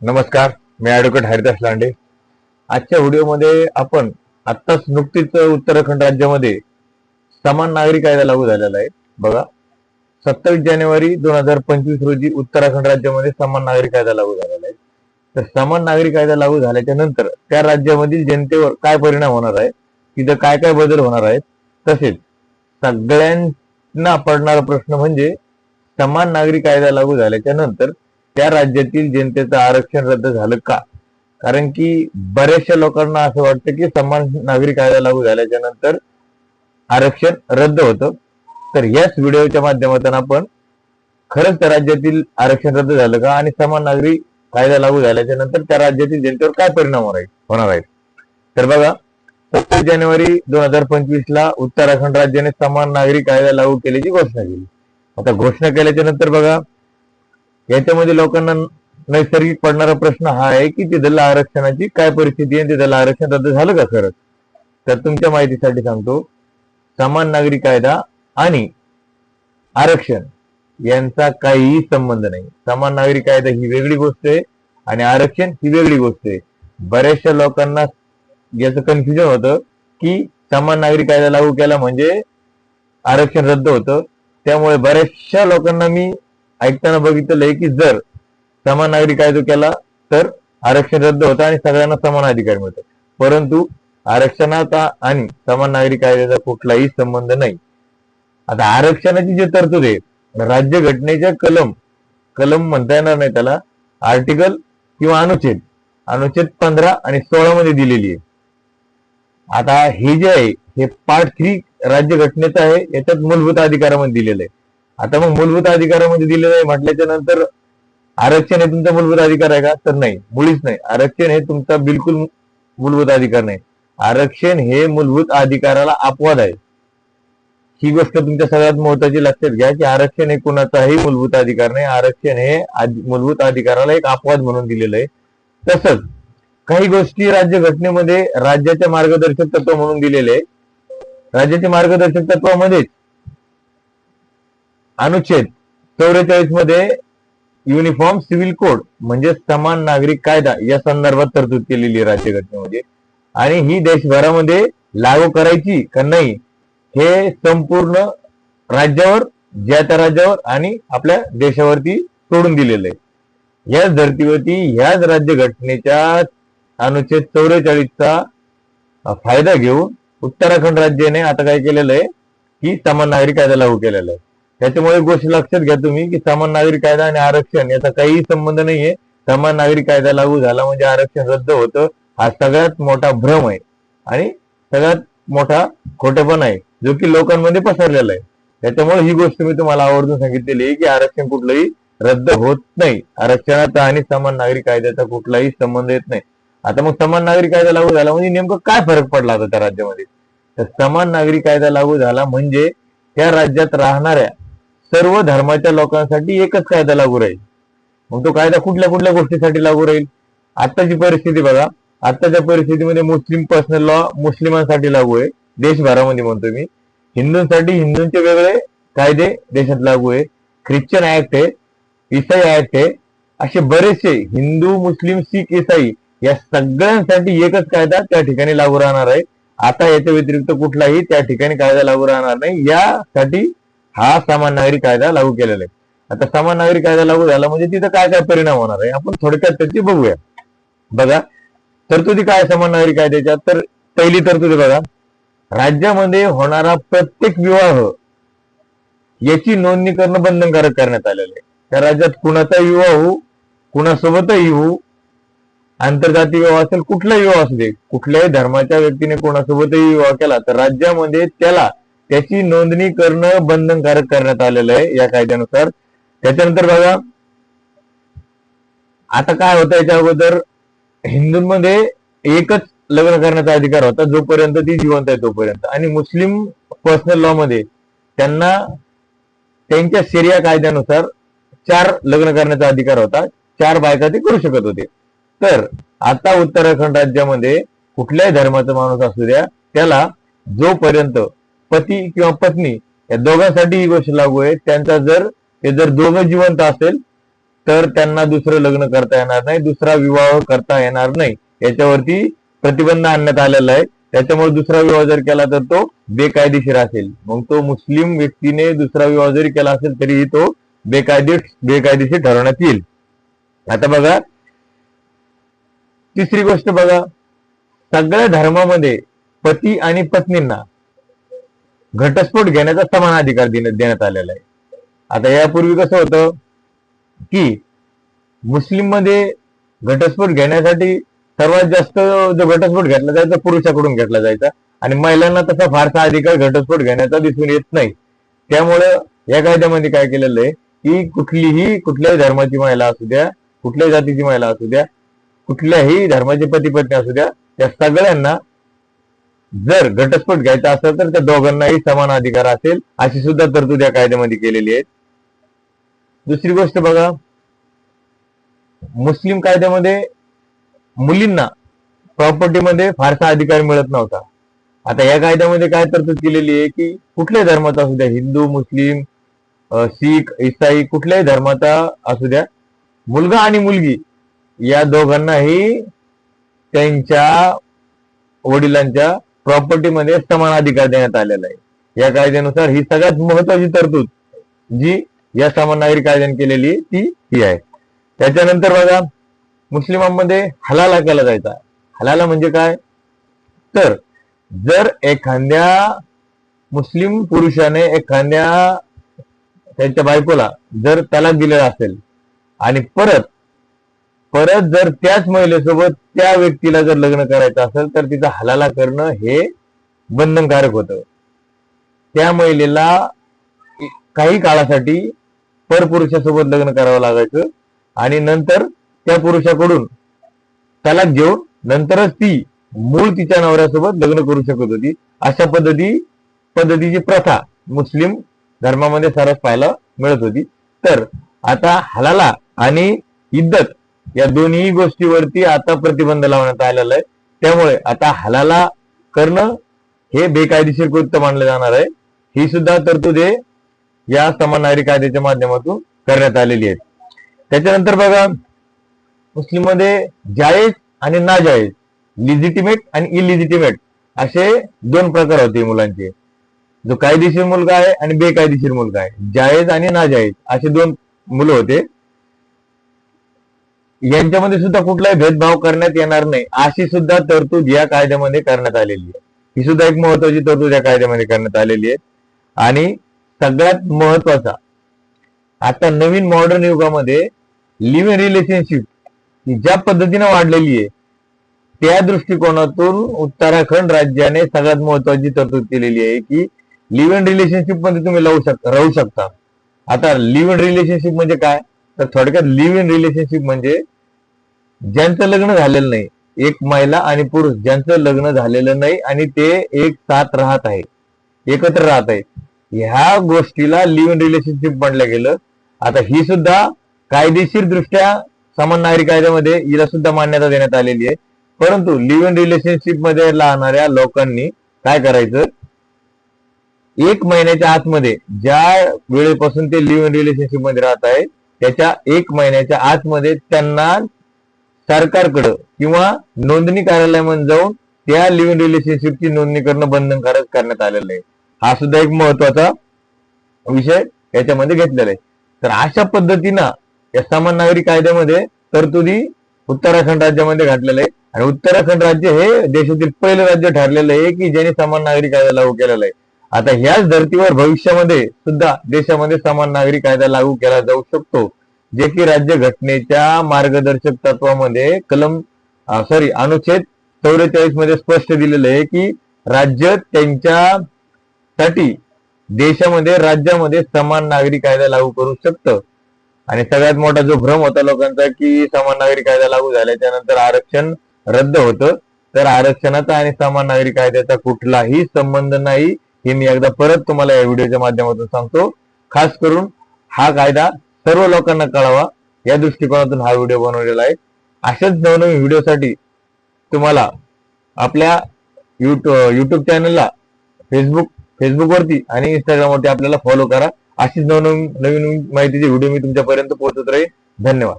नमस्कार मी ऍडव्होकेट हरिदास लांडे. आजच्या व्हिडिओमध्ये आपण आत्ताच नुकतीच उत्तराखंड राज्यामध्ये समान नागरी कायदा लागू झालेला आहे. बघा सत्तावीस जानेवारी दोन हजार पंचवीस रोजी उत्तराखंड राज्यामध्ये समान नागरी कायदा लागू झालेला आहे. तर समान नागरी कायदा लागू झाल्याच्यानंतर त्या राज्यामधील जनतेवर काय परिणाम होणार आहे? तिथं काय काय बदल होणार आहेत? तसेच सगळ्यांना पडणारा प्रश्न म्हणजे समान नागरी कायदा लागू झाल्याच्यानंतर त्या राज्यातील जनतेचं आरक्षण रद्द झालं का? कारण की बऱ्याचशा लोकांना असं वाटतं की समान नागरी कायदा लागू झाल्याच्यानंतर आरक्षण रद्द होतं. तर याच व्हिडिओच्या माध्यमातून आपण खरंच त्या राज्यातील आरक्षण रद्द झालं का आणि समान नागरी कायदा लागू झाल्याच्यानंतर त्या राज्यातील जनतेवर काय परिणाम होणार आहे- आहेत तर बघा सत्तावीस जानेवारी दोन हजार पंचवीस ला उत्तराखंड राज्याने समान नागरी कायदा लागू केल्याची घोषणा केली. आता घोषणा केल्याच्यानंतर बघा याच्यामध्ये लोकांना नैसर्गिक पडणारा प्रश्न हा आहे की तिथल्या आरक्षणाची काय परिस्थिती आहे तिथलं आरक्षण रद्द झालं का खरंच तर तुमच्या माहितीसाठी सांगतो समान नागरी कायदा आणि आरक्षण यांचा काहीही संबंध नाही. समान नागरी कायदा ही वेगळी गोष्ट आहे आणि आरक्षण ही वेगळी गोष्ट आहे. बऱ्याचशा लोकांना याचं कन्फ्युजन होतं की समान नागरी कायदा लागू केला म्हणजे आरक्षण रद्द होतं. त्यामुळे बऱ्याचशा लोकांना मी ऐकताना बघितलंय की जर समान नागरी कायदा केला तर आरक्षण रद्द होतं आणि सगळ्यांना समान अधिकार मिळतो. परंतु आरक्षणाचा आणि समान नागरी कायद्याचा कुठलाही संबंध नाही. आता आरक्षणाची जी तरतूद आहे राज्य घटनेच्या कलम कलम म्हणता येणार नाही त्याला आर्टिकल किंवा अनुच्छेद अनुच्छेद पंधरा आणि सोळा मध्ये दिलेली आहे. आता हे जे आहे हे पार्ट थ्री राज्य घटनेचं आहे याच्यात मूलभूत अधिकारामध्ये दिलेलं आहे. आता मग मूलभूत अधिकारामध्ये दिलेलं आहे म्हटल्याच्या नंतर आरक्षण हे तुमचा मूलभूत अधिकार आहे का? तर नाही. मुळीच नाही. आरक्षण हे तुमचा बिलकुल मूलभूत अधिकार नाही. आरक्षण हे मूलभूत अधिकाराला अपवाद आहे. ही गोष्ट तुमच्या सगळ्यात महत्वाची लक्षात घ्या की आरक्षण हे कुणाचाही मूलभूत अधिकार नाही. आरक्षण हे मूलभूत अधिकाराला एक अपवाद म्हणून दिलेलं आहे. तसंच काही गोष्टी राज्य घटनेमध्ये राज्याच्या मार्गदर्शक तत्व म्हणून दिलेले आहे. राज्याच्या मार्गदर्शक तत्वामध्येच अनुच्छेद चौवेचाळीसमध्ये युनिफॉर्म सिव्हिल कोड म्हणजे समान नागरिक कायदा या संदर्भात तरतूद केलेली आहे राज्यघटनेमध्ये. आणि ही देशभरामध्ये लागू करायची का नाही हे संपूर्ण राज्यावर ज्या त्या राज्यावर आणि आपल्या देशावरती सोडून दिलेलं आहे. याच धर्तीवरती ह्याच राज्यघटनेच्या अनुच्छेद चौवेचाळीसचा फायदा घेऊन उत्तराखंड राज्याने आता काय केलेलं आहे की समान नागरिक कायदा लागू केलेला आहे. त्याच्यामुळे गोष्ट लक्षात घ्या तुम्ही की समान नागरिक कायदा आणि आरक्षण याचा काहीही संबंध नाहीये. समान नागरिक कायदा लागू झाला म्हणजे आरक्षण रद्द होतं. हा सगळ्यात मोठा भ्रम आहे. आणि सगळ्यात मोठा खोटेपण आहे. जो की लोकांमध्ये पसरलेला आहे. त्याच्यामुळे ही गोष्ट मी तुम्हाला आवर्जून सांगितलेली आहे की आरक्षण कुठलंही रद्द होत नाही. आरक्षणाचा आणि समान नागरिक कायद्याचा कुठलाही संबंध येत नाही. आता मग समान नागरिक कायदा लागू झाला म्हणजे नेमकं काय फरक पडला होता त्या राज्यामध्ये? तर समान नागरिक कायदा लागू झाला म्हणजे त्या राज्यात राहणाऱ्या सर्व धर्माच्या लोकांसाठी एकच कायदा लागू राहील. मग तो कायदा कुठल्या कुठल्या गोष्टीसाठी लागू राहील? आत्ताची परिस्थिती बघा. आत्ताच्या परिस्थितीमध्ये मुस्लिम पर्सनल लॉ मुस्लिमांसाठी लागू आहे. देशभरामध्ये म्हणतो मी. हिंदूंसाठी हिंदूंचे वेगळे कायदे देशात लागू आहे. ख्रिश्चन ऍक्ट आहे. इसाई ऍक्ट आहे. असे बरेचसे हिंदू मुस्लिम शीख इसाई या सगळ्यांसाठी एकच कायदा त्या ठिकाणी लागू राहणार आहे. आता याच्या व्यतिरिक्त कुठलाही त्या ठिकाणी कायदा लागू राहणार नाही. यासाठी हा समान नागरिक कायदा लागू केलेला आहे. आता समान नागरी कायदा लागू झाला म्हणजे तिथं काय काय परिणाम होणार आहे? आपण थोडक्यात त्याची बघूया. बघा तरतुदी काय समान नागरी कायद्याच्या? तर पहिली तरतुदी बघा. राज्यामध्ये होणारा प्रत्येक विवाह याची नोंदणी करणं बंधनकारक करण्यात आलेलं आहे. त्या राज्यात कुणाचा विवाह होऊ कुणासोबतही होऊ आंतरजातीय विवाह असेल कुठलाही विवाह असू दे कुठल्याही धर्माच्या व्यक्तीने कोणासोबतही विवाह केला तर राज्यामध्ये त्याला त्याची नोंदणी करणं बंधनकारक करण्यात आलेलं आहे या कायद्यानुसार. त्याच्यानंतर बघा आता काय होतं याच्या अगोदर हिंदूंमध्ये एकच लग्न करण्याचा अधिकार होता जोपर्यंत ती जिवंत आहे तोपर्यंत. आणि मुस्लिम पर्सनल लॉ मध्ये त्यांना त्यांच्या शरिया कायद्यानुसार चार लग्न करण्याचा अधिकार होता चार बायका ते करू शकत होते. तर आता उत्तराखंड राज्यामध्ये कुठल्याही धर्माचा माणूस असू द्या त्याला जोपर्यंत पती किंवा पत्नी या दोघांसाठी ही गोष्ट लागू आहे. त्यांचा जर ते जर दोघं जिवंत असेल तर त्यांना दुसरं लग्न करता येणार नाही दुसरा विवाह करता येणार नाही. याच्यावरती प्रतिबंध आणण्यात आलेला आहे. त्याच्यामुळे दुसरा विवाह जर केला तर तो बेकायदेशीर असेल. मग तो मुस्लिम व्यक्तीने दुसरा विवाह जरी केला असेल तरीही तो बेकायदे बेकायदेशीर ठरवण्यात येईल. आता बघा तिसरी गोष्ट बघा. सगळ्या धर्मामध्ये पती आणि पत्नींना घटस्फोट घेण्याचा समान अधिकार देण्यात आलेला आहे. आता यापूर्वी कसं होतं की मुस्लिममध्ये घटस्फोट घेण्यासाठी सर्वात जास्त जो घटस्फोट घेतला जायचा पुरुषाकडून घेतला जायचा आणि महिलांना तसा फारसा अधिकार घटस्फोट घेण्याचा दिसून येत नाही. त्यामुळं या कायद्यामध्ये काय केलेलं आहे की कुठलीही कुठल्याही धर्माची महिला असू द्या कुठल्याही जातीची महिला असू द्या कुठल्याही धर्माचे पती पत्नी असू द्या त्या सगळ्यांना जर घटस्फोट घ्यायचा असेल तर त्या दोघांनाही समान अधिकार असेल अशी सुद्धा तरतूद या कायद्यामध्ये केलेली आहे. दुसरी गोष्ट बघा मुस्लिम कायद्यामध्ये मुलींना प्रॉपर्टीमध्ये फारसा अधिकार मिळत नव्हता. आता या कायद्यामध्ये काय तरतूद केलेली आहे की कुठल्याही धर्माचा असू द्या हिंदू मुस्लिम सिख शीख इसाई कुठल्याही धर्माचा असू द्या मुलगा आणि मुलगी या दोघांनाही त्यांच्या वडिलांच्या प्रॉपर्टीमध्ये समान अधिकार देण्यात आलेला आहे. या कायद्यानुसार ही सगळ्यात महत्वाची तरतूद जी या समान नागरिक कायद्याने केलेली ती ही आहे. त्याच्यानंतर बघा मुस्लिमांमध्ये हलाला केला जायचा. हलाला म्हणजे काय? तर जर एखाद्या मुस्लिम पुरुषाने एखाद्या त्यांच्या बायकोला जर तलाक दिलेला असेल आणि परत परत जर त्याच महिलेसोबत त्या व्यक्तीला जर लग्न करायचं असेल तर तिचा हलाला करणं हे बंधनकारक होतं. त्या महिलेला काही काळासाठी परपुरुषासोबत लग्न करावं लागायचं आणि नंतर त्या पुरुषाकडून तलाक घेऊन नंतरच ती मूळ तिच्या नवऱ्यासोबत लग्न करू शकत होती. अशा पद्धती पद्धतीची प्रथा मुस्लिम धर्मामध्ये सरस पाहायला मिळत होती. तर आता हलाला आणि इद्दत या दोन्ही गोष्टीवरती आता प्रतिबंध लावण्यात आलेला आहे. त्यामुळे आता हलाला करणं हे बेकायदेशीर कृत्य मानलं जाणार आहे. ही सुद्धा तरतूद हे या समान नागरी कायद्याच्या माध्यमातून करण्यात आलेली आहे. त्याच्यानंतर बघा मुस्लिममध्ये जायज आणि नाजायज लिजिटिमेट आणि इलिजिटिमेट असे दोन प्रकार होते मुलांचे. जो कायदेशीर मुलगा आहे आणि बेकायदेशीर मुलगा आहे. जायज आणि नाजायज असे दोन मुलं होते. यांच्यामध्ये सुद्धा कुठलाही भेदभाव करण्यात येणार नाही. अशी सुद्धा तरतूद या कायद्यामध्ये करण्यात आलेली आहे. ही सुद्धा एक महत्वाची तरतूद या कायद्यामध्ये करण्यात आलेली आहे. आणि सगळ्यात महत्त्वाचा आता नवीन मॉडर्न युगामध्ये लिव्ह इन रिलेशनशिप ज्या पद्धतीने वाढलेली आहे त्या दृष्टिकोनातून उत्तराखंड राज्याने सगळ्यात महत्वाची तरतूद केलेली आहे की लिव्ह इन रिलेशनशिपमध्ये तुम्ही राहू शकता राहू शकता. आता लिव्ह इन रिलेशनशिप म्हणजे काय? तर थोडक्यात लिव्ह इन रिलेशनशिप म्हणजे ज्यांचं लग्न झालेलं नाही एक महिला आणि पुरुष ज्यांचं लग्न झालेलं नाही आणि ते एक साथ राहत आहे एकत्र राहत आहे. ह्या गोष्टीला लिव्ह इन रिलेशनशिप म्हटलं गेलं. आता ही सुद्धा कायदेशीर दृष्ट्या समान नागरी कायद्यामध्ये हिला सुद्धा मान्यता देण्यात आलेली आहे. परंतु लिव्ह इन रिलेशनशिपमध्ये राहणाऱ्या लोकांनी काय करायचं? एक महिन्याच्या आतमध्ये ज्या वेळेपासून ते लिव्ह इन रिलेशनशिपमध्ये राहत आहे त्याच्या एक महिन्याच्या आतमध्ये त्यांना सरकारकडं किंवा नोंदणी कार्यालयामध्ये जाऊन त्या लिव्ह इन रिलेशनशिपची नोंदणी करणं बंधनकारक करण्यात आलेलं आहे. हा सुद्धा एक महत्त्वाचा विषय याच्यामध्ये घेतलेला आहे. तर अशा पद्धतीनं या समान नागरी कायद्यामध्ये तरतुदी उत्तराखंड राज्यामध्ये घातलेलं आहे आणि उत्तराखंड राज्य हे देशातील पहिलं राज्य ठरलेलं आहे की ज्याने समान नागरी कायदा लागू केलेला आहे. आता ह्याच धर्तीवर भविष्यामध्ये सुद्धा देशामध्ये समान नागरिक कायदा लागू केला जाऊ शकतो. जे की राज्य घटनेच्या मार्गदर्शक तत्वामध्ये कलम सॉरी अनुच्छेद चौवेचाळीसमध्ये स्पष्ट दिलेलं आहे की राज्य त्यांच्यासाठी देशामध्ये राज्यामध्ये समान नागरिक कायदा लागू करू शकतं. आणि सगळ्यात मोठा जो भ्रम होता लोकांचा की समान नागरिक कायदा लागू झाल्याच्यानंतर आरक्षण रद्द होतं. तर आरक्षणाचा आणि समान नागरिक कायद्याचा कुठलाही संबंध नाही. हे मी एकदा परत तुम्हाला या व्हिडिओच्या माध्यमातून सांगतो. खास करून हा कायदा सर्व लोकांना कळावा. या दृष्टिकोनातून हा व्हिडिओ बनवलेला आहे. अशाच नवनवीन व्हिडिओसाठी तुम्हाला आपल्या युट्यूब युट्यूब चॅनलला फेसबुक फेसबुकवरती आणि इंस्टाग्रामवरती आपल्याला फॉलो करा. अशीच नवनवीन नवीन माहितीचे व्हिडिओ मी तुमच्यापर्यंत पोहोचत राहील धन्यवाद.